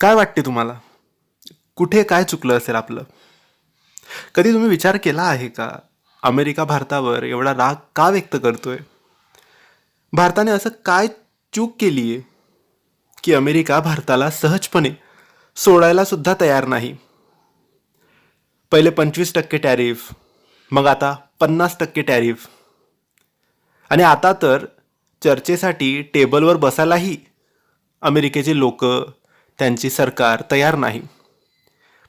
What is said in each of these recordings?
काय वाटते तुम्हाला? कुठे काय चुकलं असेल आपलं? कधी तुम्ही विचार केला आहे का? अमेरिका भारतावर एवढा राग का व्यक्त करतोय? भारताने असं काय चूक केली आहे की अमेरिका भारताला सहजपणे सोडायला सुद्धा तयार नाही? पहिले पंचवीस टक्के टॅरिफ मग आता पन्नास टक्के टॅरिफ. आणि आता तर चर्चेसाठी टेबलवर बसायलाही अमेरिकेचे लोक त्यांची सरकार तयार नाही.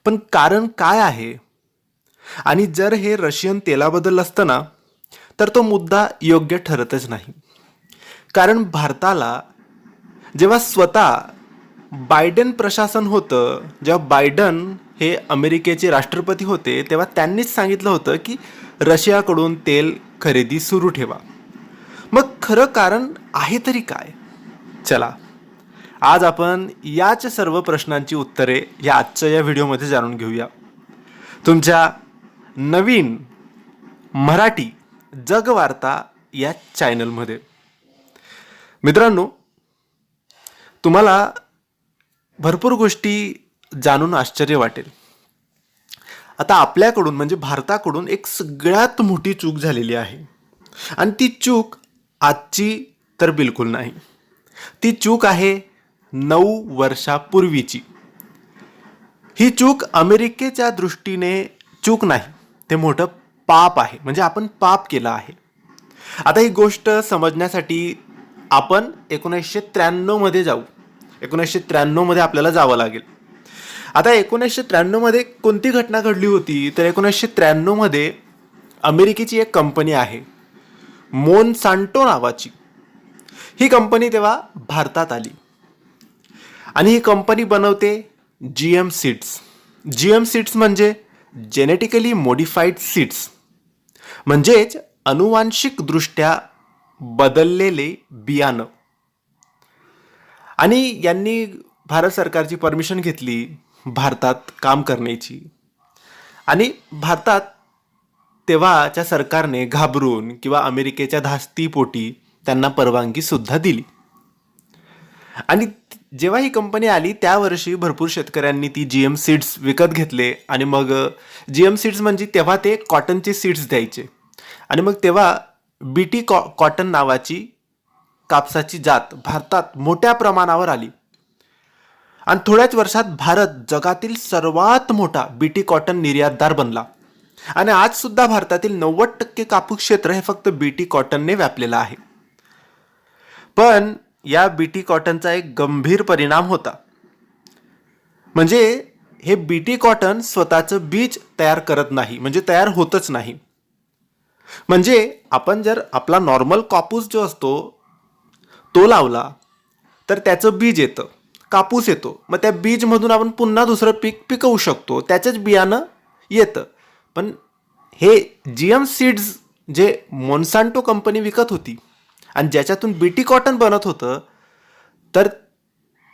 पण कारण काय आहे? आणि जर हे रशियन तेलाबद्दल असतं ना तर तो मुद्दा योग्य ठरतच नाही. कारण भारताला जेव्हा स्वतः बायडन प्रशासन होतं जेव्हा बायडन हे अमेरिकेचे राष्ट्रपती होते तेव्हा त्यांनीच सांगितलं होतं की रशियाकडून तेल खरेदी सुरू ठेवा. मग खरं कारण आहे तरी काय? चला आज आपण याच सर्व प्रश्नांची उत्तरे या आजच्या या व्हिडिओमध्ये जाणून घेऊया. तुमच्या नवीन मराठी जगवार्ता या चॅनलमध्ये. मित्रांनो तुम्हाला भरपूर गोष्टी जाणून आश्चर्य वाटेल. आता आपल्याकडून म्हणजे भारताकडून एक सगळ्यात मोठी चूक झालेली आहे. आणि ती चूक आजची तर बिलकुल नाही. ती चूक आहे नऊ वर्षापूर्वीची. ही चूक अमेरिकेच्या दृष्टीने चूक नाही ते मोठं पाप आहे. म्हणजे आपण पाप केलं आहे. आता ही गोष्ट समजण्यासाठी आपण एकोणीसशे त्र्याण्णवमध्ये जाऊ. एकोणीसशे त्र्याण्णवमध्ये आपल्याला जावं लागेल. आता एकोणीसशे त्र्याण्णवमध्ये कोणती घटना घडली होती? तर एकोणीसशे त्र्याण्णवमध्ये अमेरिकेची एक कंपनी आहे मोनसांटो नावाची. ही कंपनी तेव्हा भारतात आली. आणि ही कंपनी बनवते G M seeds. G M seeds म्हणजे जेनेटिकली मॉडिफाईड सीड्स. म्हणजेच अनुवांशिकदृष्ट्या बदललेले बियाणं. आणि यांनी भारत सरकारची परमिशन घेतली भारतात काम करण्याची. आणि भारतात तेव्हाच्या सरकारने घाबरून किंवा अमेरिकेच्या धास्तीपोटी त्यांना परवानगीसुद्धा दिली. आणि जेव्हा ही कंपनी आली त्या वर्षी भरपूर शेतकऱ्यांनी ती जी एम सीड्स विकत घेतले आणि मग जी एम सीड्स म्हणजे तेव्हा ते कॉटनचे सीड्स द्यायचे. आणि मग तेव्हा बी टी कॉ कॉटन नावाची कापसाची जात भारतात मोठ्या प्रमाणावर आली. आणि थोड्याच वर्षात भारत जगातील सर्वात मोठा बी टी कॉटन निर्यातदार बनला. आणि आज सुद्धा भारतातील नव्वद टक्के कापूस क्षेत्र हे फक्त बी टी कॉटनने व्यापलेलं आहे. पण या बीटी कॉटनचा एक गंभीर परिणाम होता. म्हणजे हे बीटी कॉटन स्वतःचं बीज तयार करत नाही म्हणजे तयार होतच नाही. म्हणजे आपण जर आपला नॉर्मल कापूस जो असतो तो लावला तर त्याचं बीज येतं कापूस येतो. मग त्या बीजमधून आपण पुन्हा दुसरं पीक पिकवू शकतो त्याचंच बियाणं येतं. पण हे जी एम सीड्स जे मोन्सांटो कंपनी विकत होती आणि ज्याच्यातून बीटी कॉटन बनत होतं तर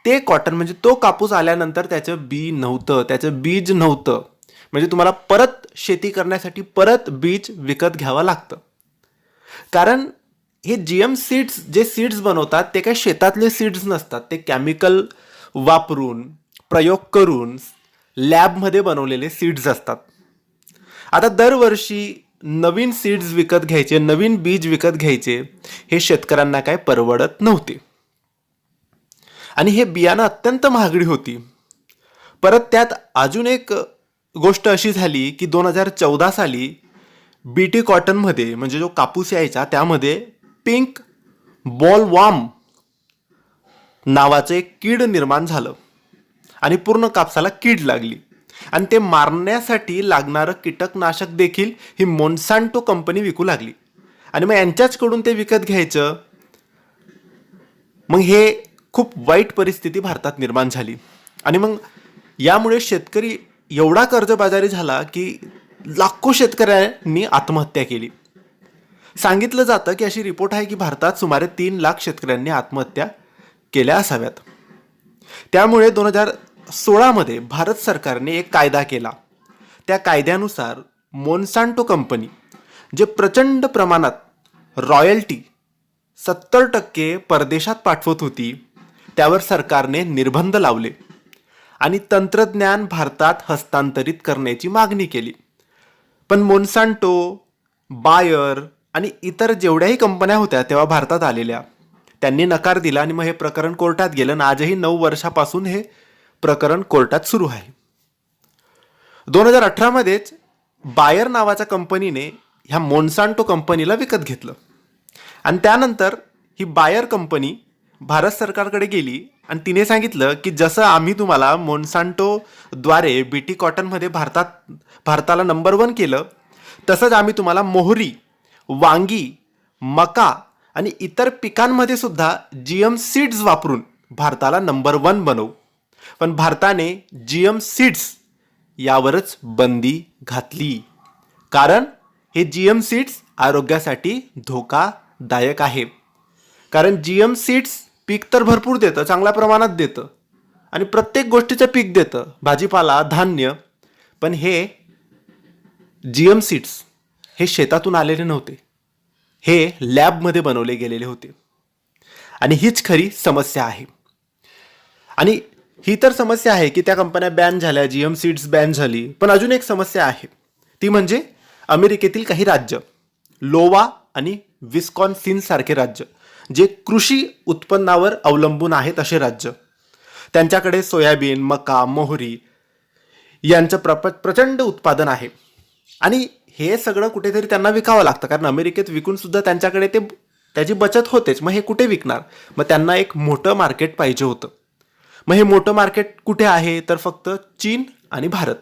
ते कॉटन म्हणजे तो कापूस आल्यानंतर त्याचं बी नव्हतं त्याचं बीज नव्हतं. म्हणजे तुम्हाला परत शेती करण्यासाठी परत बीज विकत घ्यावं लागतं. कारण हे जी एम सीड्स जे सीड्स बनवतात ते काही शेतातले सीड्स नसतात. ते केमिकल वापरून प्रयोग करून लॅबमध्ये बनवलेले सीड्स असतात. आता दरवर्षी नवीन सीड्स विकत घ्यायचे नवीन बीज विकत घ्यायचे हे शेतकऱ्यांना काय परवडत नव्हते. आणि हे बियाणं अत्यंत महागडी होती. परत त्यात अजून एक गोष्ट अशी झाली की दोन हजार चौदा साली बी टी कॉटनमध्ये म्हणजे जो कापूस यायचा त्यामध्ये पिंक बॉल वॉम नावाचं एक कीड निर्माण झालं. आणि पूर्ण कापसाला कीड लागली. आणि ते मारण्यासाठी लागणारं कीटकनाशक देखील ही मोन्सांटो कंपनी विकू लागली. आणि मग यांच्याचकडून ते विकत घ्यायचं. मग हे खूप वाईट परिस्थिती भारतात निर्माण झाली. आणि मग यामुळे शेतकरी एवढा कर्जबाजारी झाला की लाखो शेतकऱ्यांनी आत्महत्या केली. सांगितलं जातं की अशी रिपोर्ट आहे की भारतात सुमारे तीन लाख शेतकऱ्यांनी आत्महत्या केल्या असाव्यात. त्यामुळे दोन हजार सोळामध्ये भारत सरकारने एक कायदा केला. त्या कायद्यानुसार मोन्सांटो कंपनी जे प्रचंड प्रमाणात रॉयल्टी सत्तर टक्के परदेशात पाठवत होती त्यावर सरकारने निर्बंध लावले आणि तंत्रज्ञान भारतात हस्तांतरित करण्याची मागणी केली. पण मोन्सांटो बायर आणि इतर जेवढ्याही कंपन्या होत्या तेव्हा भारतात आलेल्या त्यांनी नकार दिला आणि मग हे प्रकरण कोर्टात गेलं आणि आजही नऊ वर्षापासून हे प्रकरण कोर्टात सुरू आहे. दोन हजार अठरामध्येच बायर नावाच्या कंपनीने ह्या मोन्सांटो कंपनीला विकत घेतलं. आणि त्यानंतर ही बायर कंपनी भारत सरकारकडे गेली आणि तिने सांगितलं की जसं आम्ही तुम्हाला मोन्सांटोद्वारे बीटी कॉटनमध्ये भारतात भारताला नंबर वन केलं तसंच आम्ही तुम्हाला मोहरी वांगी मका आणि इतर पिकांमध्ये सुद्धा जी एम सीड्स वापरून भारताला नंबर वन बनवू. पण भारताने जी एम सीड्स यावरच बंदी घातली. कारण हे जी एम सीड्स आरोग्यासाठी धोकादायक आहे. कारण जी एम सीड्स पीक तर भरपूर देतं चांगल्या प्रमाणात देतं आणि प्रत्येक गोष्टीचं पीक देतं भाजीपाला धान्य. पण हे जी एम सीड्स हे शेतातून आलेले नव्हते. हे लॅबमध्ये बनवले गेलेले होते. आणि हीच खरी समस्या आहे. आणि ही तर समस्या आहे की त्या कंपन्या बॅन झाल्या जी एम सीड्स बॅन झाली. पण अजून एक समस्या आहे. ती म्हणजे अमेरिकेतील काही राज्य लोवा आणि विस्कॉन्सिन सारखे राज्य जे कृषी उत्पन्नावर अवलंबून आहेत असे राज्य. त्यांच्याकडे सोयाबीन मका मोहरी यांचं प्रप प्रचंड उत्पादन आहे. आणि हे सगळं कुठेतरी त्यांना विकावं लागतं कारण अमेरिकेत विकून सुद्धा त्यांच्याकडे ते त्याची बचत होतेच मग हे कुठे विकणार? मग त्यांना एक मोठं मार्केट पाहिजे होतं. मग हे मोठं मार्केट कुठे आहे? तर फक्त चीन आणि भारत.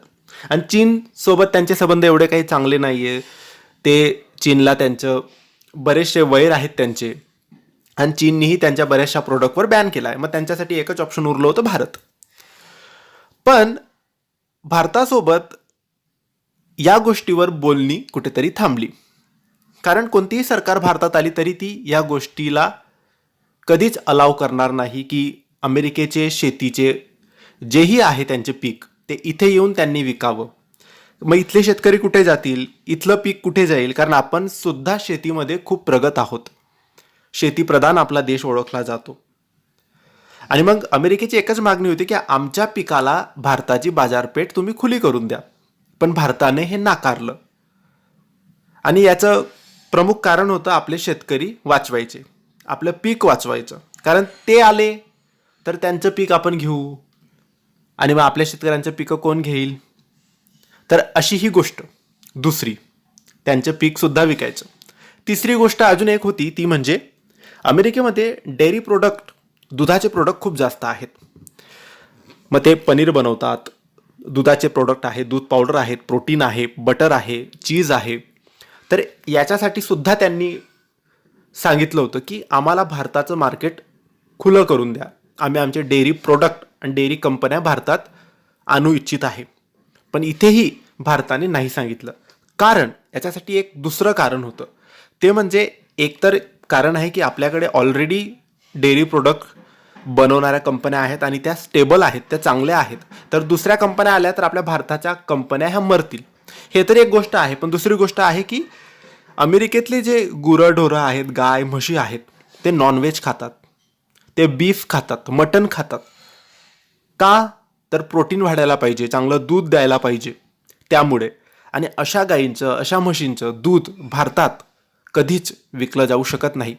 आणि चीन सोबत त्यांचे संबंध एवढे काही चांगले नाही आहे ते चीनला त्यांचं बरेचसे वैर आहेत त्यांचे. आणि चीननीही त्यांच्या बऱ्याचशा प्रोडक्टवर बॅन केला आहे मग त्यांच्यासाठी एकच ऑप्शन उरलं होतं भारत. पण भारतासोबत या गोष्टीवर बोलणी कुठेतरी थांबली. कारण कोणतीही सरकार भारतात आली तरी ती या गोष्टीला कधीच अलाव करणार नाही की अमेरिकेचे शेतीचे जेही आहे त्यांचे पीक ते इथे येऊन त्यांनी विकावं. मग इथले शेतकरी कुठे जातील? इथलं पीक कुठे जाईल? कारण आपण सुद्धा शेतीमध्ये खूप प्रगत आहोत. शेतीप्रधान आपला देश ओळखला जातो. आणि मग अमेरिकेची एकच मागणी होती की आमच्या पिकाला भारताची बाजारपेठ तुम्ही खुली करून द्या. पण भारताने हे नाकारलं. आणि याचं प्रमुख कारण होतं आपले शेतकरी वाचवायचे. आपलं पीक वाचवायचं. कारण ते आले तर त्यांचं पीक आपण घेऊ. आणि मग आपल्या शेतकऱ्यांचं पिकं कोण घेईल? तर अशी ही गोष्ट. दुसरी त्यांचं पीकसुद्धा विकायचं. तिसरी गोष्ट अजून एक होती ती म्हणजे अमेरिकेमध्ये डेअरी प्रोडक्ट दुधाचे प्रोडक्ट खूप जास्त आहेत. मग ते पनीर बनवतात. दुधाचे प्रोडक्ट आहे दूध पावडर आहेत प्रोटीन आहे बटर आहे चीज आहे. तर याच्यासाठी सुद्धा त्यांनी सांगितलं होतं की आम्हाला भारताचं मार्केट खुलं करून द्या. आम्ही आमचे डेअरी प्रोडक्ट आणि डेअरी कंपन्या भारतात आणू इच्छित आहे. पण इथेही भारताने नाही सांगितलं. कारण याच्यासाठी एक दुसरं कारण होतं. ते म्हणजे एकतर कारण आहे की आपल्याकडे ऑलरेडी डेअरी प्रोडक्ट बनवणाऱ्या कंपन्या आहेत आणि त्या स्टेबल आहेत त्या चांगल्या आहेत. तर दुसऱ्या कंपन्या आल्या तर आपल्या भारताच्या कंपन्या ह्या मरतील. हे तर एक गोष्ट आहे. पण दुसरी गोष्ट आहे की अमेरिकेतले जे गुरंढोरं आहेत गाय म्हशी आहेत ते नॉनव्हेज खातात. ते बीफ खातात मटन खातात. का? तर प्रोटीन वाढायला पाहिजे चांगलं दूध द्यायला पाहिजे. त्यामुळे. आणि अशा गायींचं अशा म्हशींचं दूध भारतात कधीच विकलं जाऊ शकत नाही.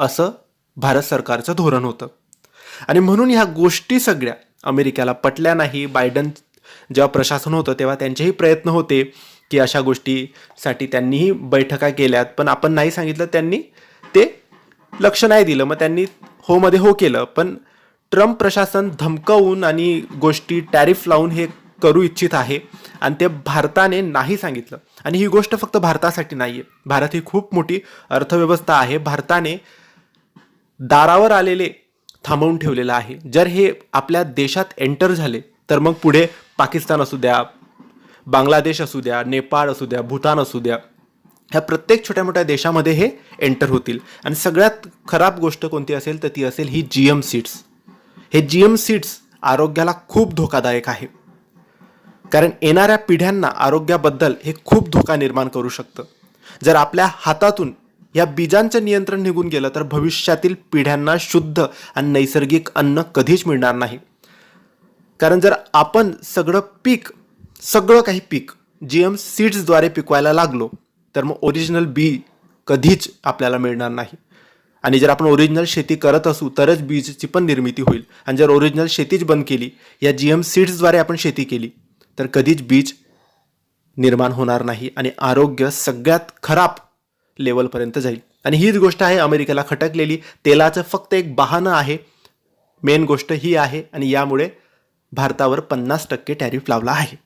असं भारत सरकारचं धोरण होतं. आणि म्हणून ह्या गोष्टी सगळ्या अमेरिकेला पटल्या नाही. बायडन जेव्हा प्रशासन होतं तेव्हा त्यांचेही प्रयत्न होते की अशा गोष्टीसाठी त्यांनीही बैठका केल्यात. पण आपण नाही सांगितलं त्यांनी ते लक्ष नाही दिलं. मग त्यांनी होमध्ये हो केलं पण ट्रम्प प्रशासन धमकवून आणि गोष्टी टॅरिफ लावून हे करू इच्छित आहे आणि ते भारताने नाही सांगितलं. आणि ही गोष्ट फक्त भारतासाठी नाही आहे भारत ही खूप मोठी अर्थव्यवस्था आहे. भारताने दारावर आलेले थांबवून ठेवलेलं आहे. जर हे आपल्या देशात एंटर झाले तर मग पुढे पाकिस्तान असू द्या बांगलादेश असू द्या नेपाळ असू द्या भूतान असू द्या ह्या प्रत्येक छोट्या मोठ्या देशामध्ये हे एंटर होतील. आणि सगळ्यात खराब गोष्ट कोणती असेल तर ती असेल ही जी एम सीट्स हे जी एम सीट्स आरोग्याला खूप धोकादायक आहे. कारण येणाऱ्या पिढ्यांना आरोग्याबद्दल हे खूप धोका निर्माण करू शकतं. जर आपल्या हातातून या बीजांचं नियंत्रण निघून गेलं तर भविष्यातील पिढ्यांना शुद्ध आणि नैसर्गिक अन्न कधीच मिळणार नाही. कारण जर आपण सगळं पीक सगळं काही पीक जी एम सीड्सद्वारे पिकवायला लागलो तर मग ओरिजिनल बी कधीच आपल्याला मिळणार नाही. आणि जर आपण ओरिजिनल शेती करत असू तरच बीजची पण निर्मिती होईल. आणि जर ओरिजिनल शेतीच बंद केली या जी एम सीड्सद्वारे आपण शेती केली तर कधीच बीज निर्माण होणार नाही आणि आरोग्य सगळ्यात खराब लेवलपर्यंत जाईल. आणि हीच गोष्ट आहे अमेरिकेला खटकलेली तेलाचं फक्त एक बहाणं आहे. मेन गोष्ट ही आहे आणि यामुळे भारतावर पन्नास टक्के टॅरिफ लावला आहे.